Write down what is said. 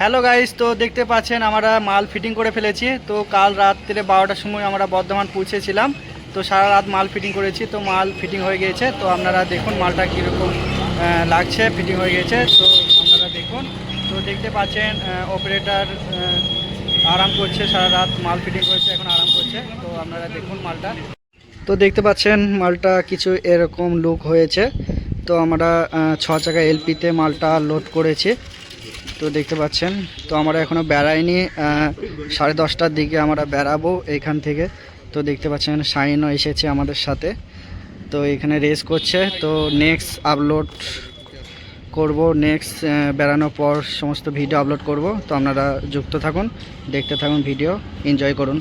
Hello guys তো দেখতে পাচ্ছেন, আমরা মাল ফিটিং করে ফেলেছি। তো কাল রাত্রে বারোটার সময় আমরা বর্ধমান পৌঁছেছিলাম। তো সারা রাত মাল ফিটিং করেছি, তো মাল ফিটিং হয়ে গিয়েছে তো আপনারা দেখুন মালটা কীরকম লাগছে ফিটিং হয়ে গেছে। তো আপনারা দেখুন, তো দেখতে পাচ্ছেন অপারেটার আরাম করছে, সারা রাত মাল ফিটিং করেছে, এখন আরাম করছে। তো আপনারা দেখুন মালটা। তো দেখতে পাচ্ছেন, মালটা কিছু এরকম লুক হয়েছে। তো আমরা ছ চাকা এলপিতে মালটা লোড করেছি। তো দেখতে পাচ্ছেন, তো আমরা এখনও বেড়াইনি সাড়ে দশটার দিকে আমরা বেড়াবো এখান থেকে। তো দেখতে পাচ্ছেন শাইনও এসেছে আমাদের সাথে। তো এখানে রেস করছে, তো নেক্সট আপলোড করব। নেক্সট বেড়ানোর পর সমস্ত ভিডিও আপলোড করব। তো আপনারা যুক্ত থাকুন, দেখতে থাকুন ভিডিও এনজয় করুন।